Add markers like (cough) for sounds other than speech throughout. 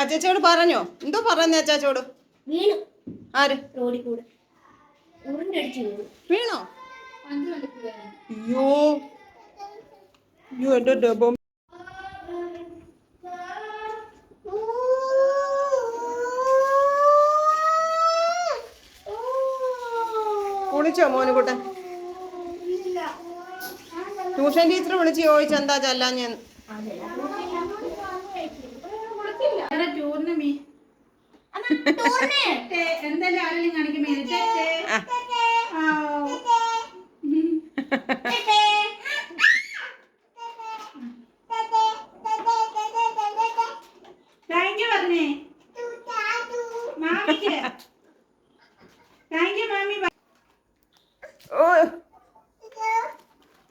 അച്ചാച്ചോട് പറഞ്ഞോ? എന്തോ പറഞ്ഞ അച്ചാച്ചോട് വീണു. ആര്? റോഡിൽ കൂടെ. ഉരുണ്ടടിച്ചു വീണു. അയ്യോ. അയ്യോ എന്റെ ഡബം കുളിച്ചോ മോനുകുട്ടൻ ട്യൂഷൻ ടീച്ചർ വിളിച്ച് ചോദിച്ചു എന്താ ചെല്ലാൻ ടൂറിന് മീ എന്തായാലും ആരെങ്കിലും കാണിക്കുമ്പോ താങ്ക് യു പറഞ്ഞേ. മാമിക്ക്. താങ്ക് യു മാമി. ഓ.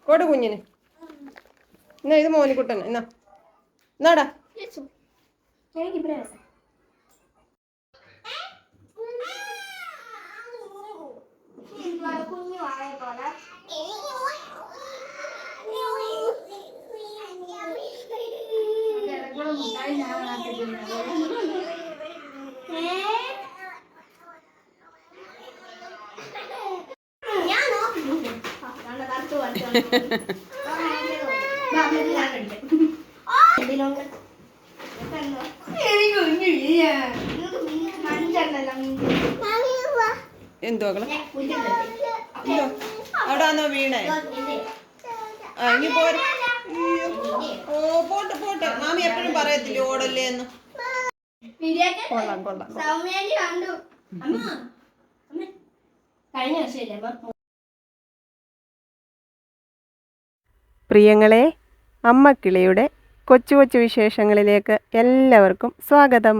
കൊടു കുഞ്ഞിന്. എന്നാ ഇത് മോനിക്കുട്ടൻ എന്നാ. എന്നാടാ. എനിക്ക് പ്രയാസം കുഞ്ഞു ആയപോലെ ഞാൻ നോക്കി കറുത്ത് എന്തോ മക്കളെ? എന്തോ അവിടെ ആന്നോ വീണേ? ആ ഇനി പോരെ. ഓ പോട്ട് പോട്ട്. മാമി എപ്പോഴും പറയത്തില്ലേ ഓടല്ലേ എന്ന്? കൊള്ളാം കൊള്ളാം കഴിഞ്ഞ വർഷമല്ലേ പ്രിയങ്ങളെ അമ്മക്കിളിയുടെ കൊച്ചു കൊച്ചു വിശേഷങ്ങളിലേക്ക് എല്ലാവർക്കും സ്വാഗതം.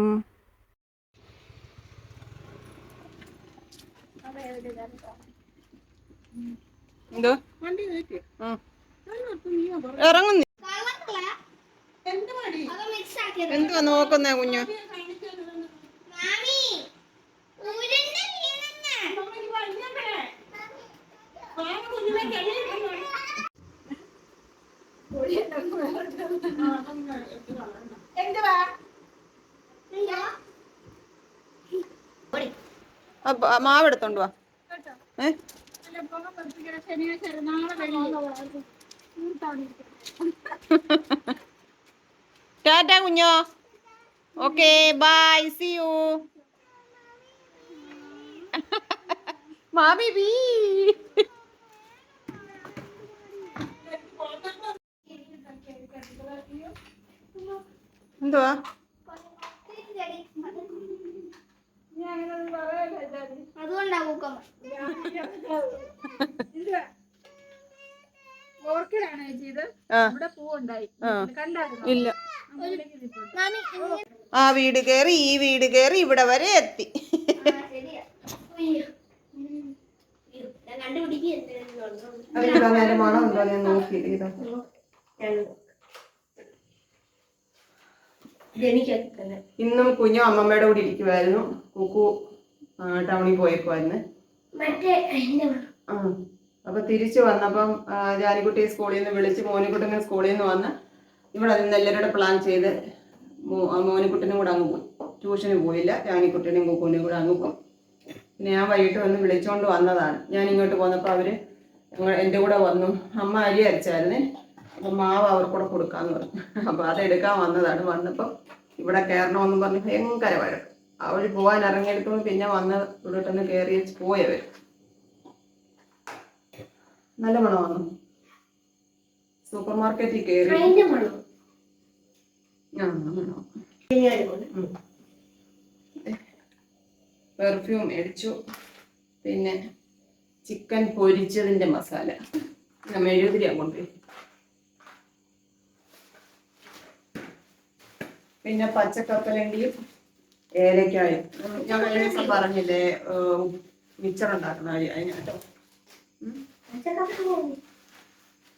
എന്തോ. ഇറങ്ങുന്നു. എന്തുവാ നോക്കുന്നേ കുഞ്ഞു? മാമി ഉരുണ്ട വീണെന്ന് അപ്പൊ ആ മാവ് എടുത്തോണ്ട് വാ. ഏ? ടാറ്റ കുഞ്ഞോ ഓക്കെ ബൈ സി യു മാമി ബീ എന്തുവാ അതുകൊണ്ടാ പൂക്കം (laughs) ഓർക്കിഡാണ് ചേച്ചി ഇത്. ആ. ഇവിടെ പൂവുണ്ടായി. ആ. കണ്ടായിരുന്നു? ഇല്ല. ആ വീട് കയറി ഈ വീട് കയറി ഇവിടെ വരെ എത്തി. ശരിയാ അയ്യോ. ഉം. അയ്യോ, ഞാൻ കണ്ടുപിടിക്കുന്നുണ്ടോ മണം ഉണ്ടോ ഞാൻ നോക്കി ജനിക്കൊക്കെ തന്നെ ഇന്നും കുഞ്ഞു അമ്മമ്മയുടെ കൂടെ ഇരിക്കുമായിരുന്നു കുക്കു ടൗണിൽ പോയേക്കുമായിരുന്നു അപ്പൊ തിരിച്ചു വന്നപ്പം ആ, ജാനിക്കുട്ടി സ്കൂളിൽ നിന്ന് വിളിച്ച് മോനിക്കുട്ടനെ സ്കൂളിൽ നിന്ന് വന്ന് ഇവിടെ നിന്ന് എല്ലാവരുടെ പ്ലാൻ ചെയ്ത് മോനിക്കുട്ടനും കൂടെ അങ്ങ് പോയി. ട്യൂഷന് പോയില്ല. ജാനിക്കുട്ടനും കുക്കുവിനും കൂടെ അങ്ങ് പോയി. പിന്നെ ഞാൻ വൈകിട്ട് വന്ന് വിളിച്ചോണ്ട് വന്നതാണ്. ഞാൻ ഇങ്ങോട്ട് പോന്നപ്പോൾ അവർ എന്റെ എന്റെ കൂടെ വന്നു. അമ്മ അരി അരച്ചായിരുന്നേ. അപ്പം മാവ് അവർക്കൂടെ കൊടുക്കാന്ന് പറഞ്ഞു. അപ്പൊ അതെടുക്കാൻ വന്നതാണ്. വന്നപ്പോൾ ഇവിടെ കയറണമെന്ന് പറഞ്ഞ് ഭയങ്കര വഴക്ക്. അവർ പോകാൻ ഇറങ്ങിയെടുക്കുമ്പോൾ പിന്നെ വന്ന് ഇവിടെ തന്നെ കയറി പോയവർ നല്ല മണം വന്നു. സൂപ്പർ മാർക്കറ്റിൽ കയറി ആ മണം. പെർഫ്യൂം മേടിച്ചു. പിന്നെ ചിക്കൻ പൊരിച്ചതിന്റെ മസാല. ഞാൻ മെഴുകുതിരിയാ പിന്നെ പച്ചക്കപ്പലണ്ടിയും ഏലക്കായും. ഞാൻ കഴിഞ്ഞ പറഞ്ഞില്ലേ മിച്ചർ ഉണ്ടാക്കുന്ന അതിനാട്ടോ ഉം,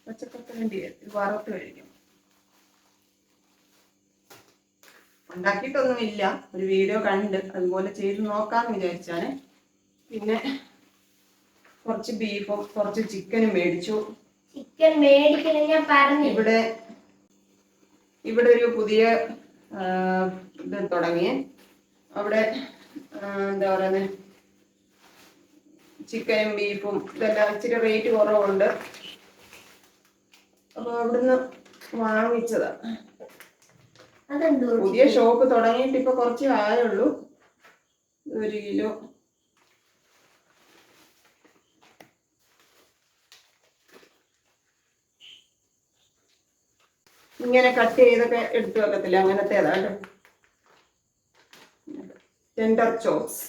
പച്ചക്കപ്പലണ്ടി വറുത്ത് കഴിക്കും. ഉണ്ടാക്കിയിട്ടൊന്നുമില്ല. ഒരു വീഡിയോ കണ്ട് അതുപോലെ ചെയ്ത് നോക്കാന്ന് വിചാരിച്ചാണ്. പിന്നെ കുറച്ച് ബീഫും കുറച്ച് ചിക്കനും മേടിച്ചു. ചിക്കൻ മേടിക്കണം ഞാൻ പറഞ്ഞു ഇവിടെ ഇവിടെ ഒരു പുതിയ ഇത് തുടങ്ങി അവിടെ എന്താ പറയുന്നത് ചിക്കനും ബീഫും ഇതെല്ലാം ഇച്ചിരി റേറ്റ് കുറവുണ്ട്. അപ്പൊ അവിടുന്ന് വാങ്ങിച്ചതാ. പുതിയ ഷോപ്പ് തുടങ്ങിയിട്ട് ഇപ്പൊ കുറച്ച് ആയുള്ളൂ ഒരു കിലോ ഇങ്ങനെ കട്ട് ചെയ്തൊക്കെ എടുത്തു വെക്കത്തില്ല? അങ്ങനത്തെ കേട്ടോ. ടെൻഡർ ചോപ്സ്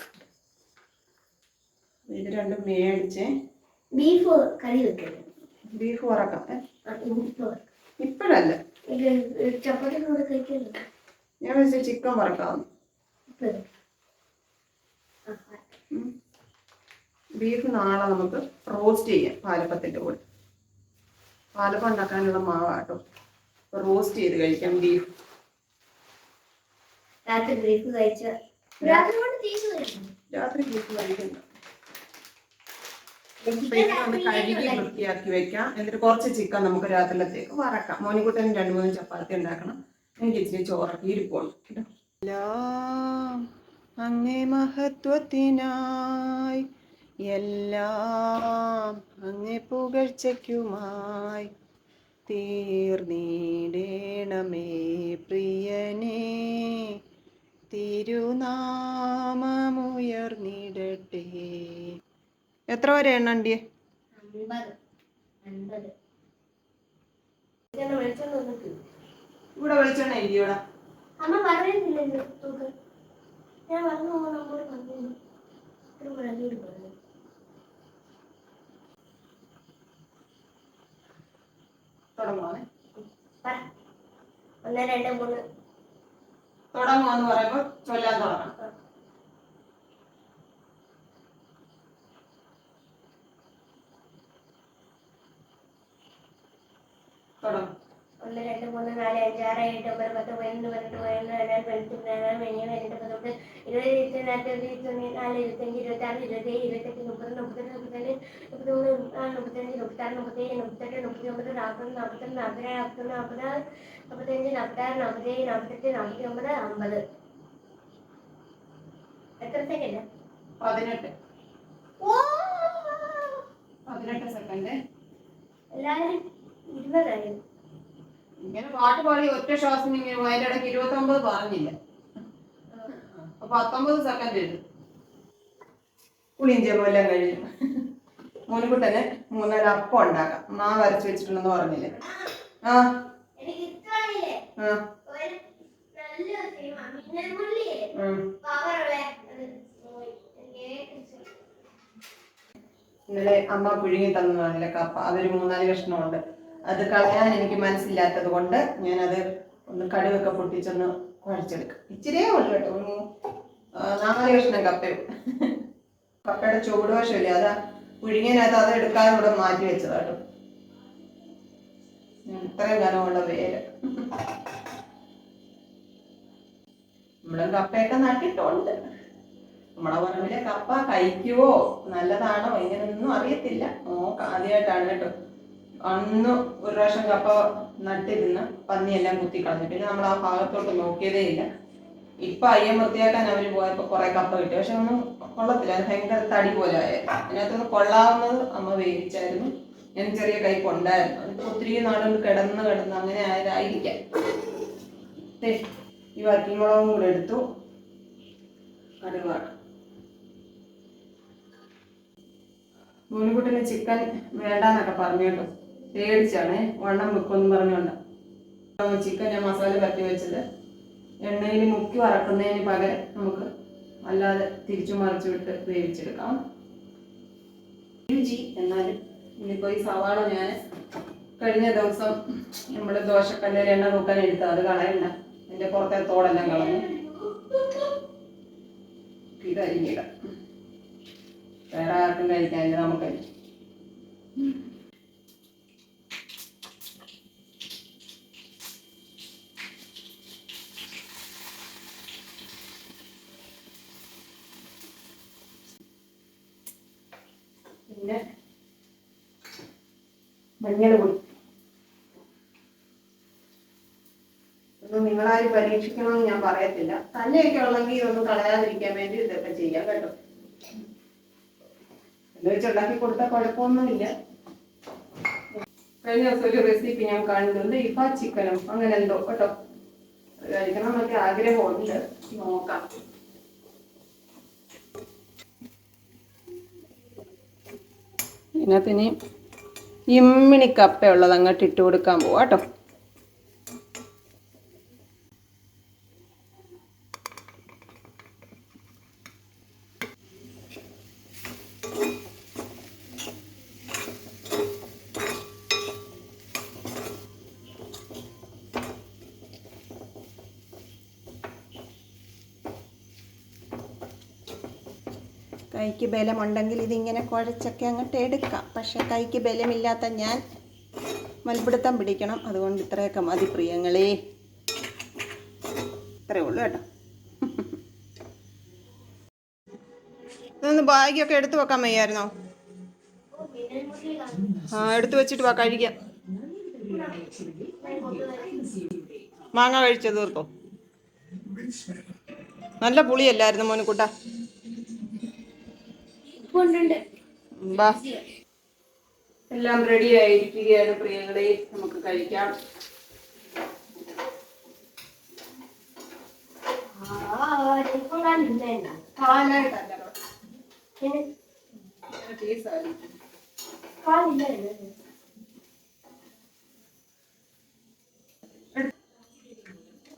ഇത് രണ്ടും മേടിച്ച്. ബീഫ് കറി വെക്കണം ബീഫ് വറക്കാം. ഇപ്പോഴല്ല. ഞാൻ വെച്ച് ചിക്കൻ വറക്കാം ബീഫ് നാളെ നമുക്ക് റോസ്റ്റ് ചെയ്യാം. പാലപ്പത്തിന്റെ കൂടെ. പാലപ്പം ഉണ്ടാക്കാനുള്ള മാവാട്ടോ റോസ്റ്റ് ചെയ്ത് കഴിക്കാം ബീഫ് രാത്രി ബീഫ് കഴിച്ച രാത്രി കൊണ്ട് തീർന്നു കഴിക്കണം രാത്രി ബീഫ് കഴിക്കണ്ട ചിക്കൻ ബീഫ് ഒന്ന് രാത്രിയിലേക്ക് കഴുകി കഴിക്കും. വൃത്തിയാക്കി വെക്കാം. എന്നിട്ട് കുറച്ച് ചിക്കൻ നമുക്ക് രാത്രിയിലത്തേക്ക് വറക്കാം. മോനിക്കുട്ടന് രണ്ട് മൂന്ന് ചപ്പാത്തി ഉണ്ടാക്കണം. എനിക്ക് ഇച്ചിരി ചോറൊക്കെ ഇരിപ്പുള്ളൂ കേട്ടോ. അങ്ങേ മഹത്വത്തിനായി എല്ലാം അങ്ങേ പുകഴ്ചയ്ക്കുമായി. തീർന്നിടേണമേ പ്രിയനെ. തിരുനാമമുയർന്നിടട്ടെ. എത്ര വരെ എണ്ണണ്ടിയേ ഇവിടെ വെളിച്ചെണ്ണ ഇല്ലയോടാ അമ്മ പറയുന്നില്ലല്ലോ ഞാൻ പറഞ്ഞു നമ്മോട് പറഞ്ഞു ഇത്ര പറഞ്ഞു പറഞ്ഞു തുടങ്ങുവാണേ. ഒന്ന് രണ്ട് മൂന്ന്. തുടങ്ങുവാന്ന് പറയുമ്പോൾ ചൊല്ലാൻ തുടങ്ങണം തുടങ്ങും ഒന്ന് രണ്ട് മൂന്ന് പത്തൊമ്പത് ഇരുപത് ഇരുപത്തിനാല് ഇരുപത്തി നാല് ഇരുപത്തഞ്ച് ഇരുപത്താറ് ഇരുപത്തേഴ് ഇരുപത്തെട്ട് മുപ്പത് മുപ്പത്തെട്ട് മുപ്പത്തിരണ്ട് മുപ്പത്തിമൂന്ന് മുപ്പത്തിനാല് മുപ്പത്തഞ്ച് മുപ്പത്താറ് മുപ്പത്തേഴ് മുപ്പത്തെട്ട് മുപ്പത്തിയൊമ്പത് നാൽപ്പത് നാൽപ്പത്തൊന്ന് നാൽപ്പത്തിരണ്ട് നാൽപ്പത്തൊന്ന് നാൽപ്പത് നാൽപ്പത്തഞ്ച് നാൽപ്പത്താറ് നാൽപ്പത്തേഴ് നാൽപ്പത്തെട്ട് നാൽപ്പത്തി ഒമ്പത് അമ്പത്. എത്ര സെക്കൻഡ് പതിനെട്ട്. പതിനെട്ട് സെക്കൻഡ് എല്ലാവരും ഇരുപതായിരുന്നു ഇങ്ങനെ പാട്ട് പാടി ഒറ്റ ശ്വാസം ഇങ്ങനെ ഇടയ്ക്ക് ഇരുപത്തി ഒമ്പത് പറഞ്ഞില്ല അപ്പൊ പത്തൊമ്പത് സെക്കൻഡ് ഉണ്ട് പുളിയും ചെറുമെല്ലാം കഴിഞ്ഞു. മോനുകുട്ടന് മൂന്നര അപ്പം ഉണ്ടാക്കാം. മാവ് അരച്ച് വെച്ചിട്ടുണ്ടെന്ന് പറഞ്ഞില്ലേ? ആ. ആ. ഇന്നലെ അമ്മ പുഴുങ്ങി തന്നതാണല്ലേ കപ്പ. അതൊരു മൂന്നാൽ കഷ്ണമുണ്ട്. അത് കളയാൻ എനിക്ക് മനസ്സില്ലാത്തത് കൊണ്ട് ഞാനത് ഒന്ന് കടുവൊക്കെ പൊട്ടിച്ചൊന്ന് കുഴച്ചെടുക്കും. ഇച്ചിരിയേ ഉള്ളു കേട്ടോ. ആ, നാല് കഷ്ണം കപ്പയും. കപ്പയുടെ ചൂട് വശമില്ലേ അതാ പുഴുങ്ങിയതിനകത്ത് അത് എടുക്കാതെ ഇവിടെ മാറ്റി വെച്ചതാ കേട്ടോ. ഉം, ഇത്രയും കനമുള്ള വേര്. നമ്മളും കപ്പയൊക്കെ നട്ടിട്ടുണ്ട്. നമ്മളെ പറമ്പിലെ കപ്പ കഴിക്കുവോ? നല്ലതാണോ? ഇങ്ങനെയൊന്നും അറിയത്തില്ല. നോക്കാം ആദ്യമായിട്ടാണ് കേട്ടോ. അന്ന് ഒരു പ്രാവശ്യം കപ്പ നട്ടിരുന്ന് പന്നിയെല്ലാം കുത്തി കളഞ്ഞു. പിന്നെ നമ്മൾ ആ ഭാഗത്തോട്ട് നോക്കിയതേ ഇല്ല. ഇപ്പൊ അയ്യം വൃത്തിയാക്കാൻ അവർ പോയപ്പോ കുറെ കപ്പ കിട്ടി. പക്ഷെ ഒന്നും കൊള്ളത്തില്ല. അത് ഭയങ്കര തടി പോലെ ആയിരുന്നു അതിനകത്തൊന്ന് കൊള്ളാവുന്നത് അമ്മ വേവിച്ചായിരുന്നു. ഞാൻ ചെറിയ കൈപ്പുണ്ടായിരുന്നു അതിപ്പോ ഒത്തിരി നാളുകൾ കിടന്ന് കിടന്ന് അങ്ങനെ ആയതായിരിക്കാം. ഈ മുളകും കൂടെ എടുത്തു. കടുവാണ്. മോനുകുട്ടിന് ചിക്കൻ വേണ്ടെന്നൊക്കെ പറഞ്ഞു കേട്ടോ പേടിച്ചാണേ. വണ്ണം വെക്കുമെന്ന് പറഞ്ഞുകൊണ്ട്. ചിക്കൻ ഞാൻ മസാല പരത്തി വെച്ചത്. എണ്ണയിൽ മുക്കി വറക്കുന്നതിന് പകരം നമുക്ക് അല്ലാതെ തിരിച്ചു മറിച്ചു വിട്ട് വേവിച്ചെടുക്കാം. രുചി എന്നാലും ഇനിയിപ്പോൾ ഈ സവാള ഞാൻ കഴിഞ്ഞ ദിവസം നമ്മൾ ദോശക്കല്ലിൽ എണ്ണ നോക്കാൻ എടുത്ത അത് കളയണ്ട. എന്റെ പുറത്തെ തോടെല്ലാം കളഞ്ഞു. ഇത് അരിഞ്ഞിടാം. വേറെ ആർക്കും കഴിക്കാൻ നമുക്ക് പിന്നെ മഞ്ഞൾ ഇതൊന്നും നിങ്ങളാരും പരീക്ഷിക്കണമെന്ന് ഞാൻ പറയത്തില്ല. തന്നെയൊക്കെ ഉള്ളെങ്കിൽ ഒന്നും കളയാതിരിക്കാൻ വേണ്ടി ഇതൊക്കെ ചെയ്യാം കേട്ടോ. എന്ന് വെച്ചുണ്ടാക്കി കൊടുത്താൽ കുഴപ്പമൊന്നുമില്ല. കഴിഞ്ഞ ദിവസം ഒരു റെസിപ്പി ഞാൻ കാണുന്നുണ്ട് ഇപ്പൊ ചിക്കനും അങ്ങനെ എന്തോ കേട്ടോ. കഴിക്കണം എന്നൊക്കെ ആഗ്രഹമുണ്ട്. നോക്കാം. ഇതിനകത്ത് ഇനി ഇമ്മിണി കപ്പയുള്ളത് അങ്ങോട്ട് ഇട്ട് കൊടുക്കാൻ പോവാ കേട്ടോ. കൈക്ക് ബലമുണ്ടെങ്കിൽ ഇതിങ്ങനെ കുഴച്ചൊക്കെ അങ്ങോട്ട് എടുക്കാം. പക്ഷെ കൈക്ക് ബലമില്ലാത്ത ഞാൻ മൽപിടുത്തം പിടിക്കണം. അതുകൊണ്ട് ഇത്രയൊക്കെ മതി പ്രിയങ്ങളെ. ഇത്രയേ ഉള്ളൂ കേട്ടോ. ഇതൊന്ന് ബാഗൊക്കെ എടുത്തു വെക്കാൻ വയ്യായിരുന്നോ? ആ എടുത്തു വെച്ചിട്ട് വാ കഴിക്കാം. മാങ്ങ കഴിച്ചത് തീർത്തോ നല്ല പുളിയല്ലായിരുന്നു മോനുക്കുട്ട. എല്ലാം റെഡി ആയിരിക്കുകയാണ്. പ്രിയങ്ങളെ നമുക്ക് കഴിക്കാം.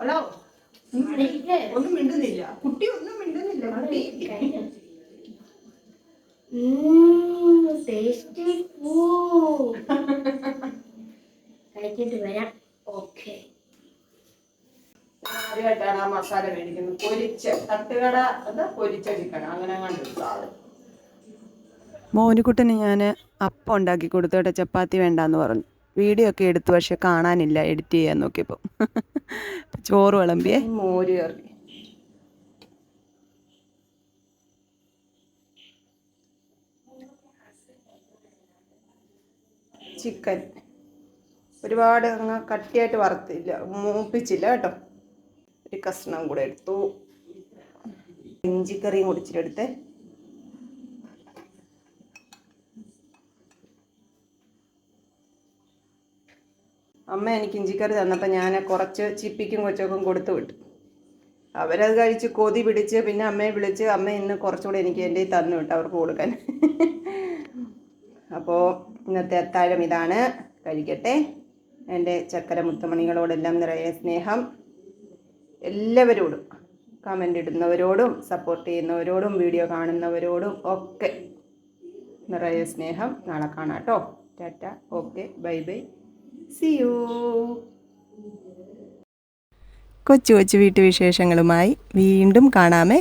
ഹലോ. ഒന്നും മിണ്ടുന്നില്ല. കുട്ടി ഒന്നും മിണ്ടുന്നില്ല കുട്ടി. ടേസ്റ്റി ഫൂ കഴിച്ചിട്ട് വരാം. ഓക്കെ ആദ്യമായിട്ടാണ് ആ മസാല മേടിക്കുന്നത്. പൊരിച്ച തട്ടുകട എന്താ പൊരിച്ച ചിക്കൻ അങ്ങനെ കണ്ടു സാധനം. മോനുകുട്ടന് ഞാൻ അപ്പം ഉണ്ടാക്കി കൊടുത്തോട്ടെ ചപ്പാത്തി വേണ്ടാന്ന് പറഞ്ഞു. വീഡിയോ ഒക്കെ എടുത്തു പക്ഷെ കാണാനില്ല. എഡിറ്റ് ചെയ്യാൻ നോക്കിയപ്പോൾ (laughs) ചോറ് വിളമ്പിയേ. മോര് കറി. ചിക്കൻ. ഒരുപാട് അങ്ങ് കട്ടിയായിട്ട് വറുത്തില്ല മൂപ്പിച്ചില്ല കേട്ടോ. ഒരു കഷ്ണം കൂടെ എടുത്തു. ഇഞ്ചിക്കറിയും കുടിച്ചിട്ടെടുത്ത് അമ്മ എനിക്ക് ഇഞ്ചിക്കറി തന്നപ്പോൾ ഞാൻ കുറച്ച് ചിപ്പിക്കും കൊച്ചൊക്കെ കൊടുത്തു വിട്ടു. അവരത് കഴിച്ച് കൊതി പിടിച്ച് പിന്നെ അമ്മയെ വിളിച്ച് അമ്മ ഇന്ന് കുറച്ചുകൂടെ എനിക്ക് എന്റെ തന്നു വിട്ടു അവർക്ക് കൊടുക്കാൻ. അപ്പോൾ ഇന്നത്തെ അത്താഴം ഇതാണ്. കഴിക്കട്ടെ. എന്റെ ചക്കര മുത്തുമണികളോടെല്ലാം നിറയെ സ്നേഹം. എല്ലാവരോടും കമന്റ് ഇടുന്നവരോടും സപ്പോർട്ട് ചെയ്യുന്നവരോടും വീഡിയോ കാണുന്നവരോടും ഒക്കെ നിറയെ സ്നേഹം. നാളെ കാണാം കേട്ടോ. Tata. Okay. Bye bye. See you കൊച്ചു കൊച്ചു വീട്ടുവിശേഷങ്ങളുമായി വീണ്ടും കാണാമേ.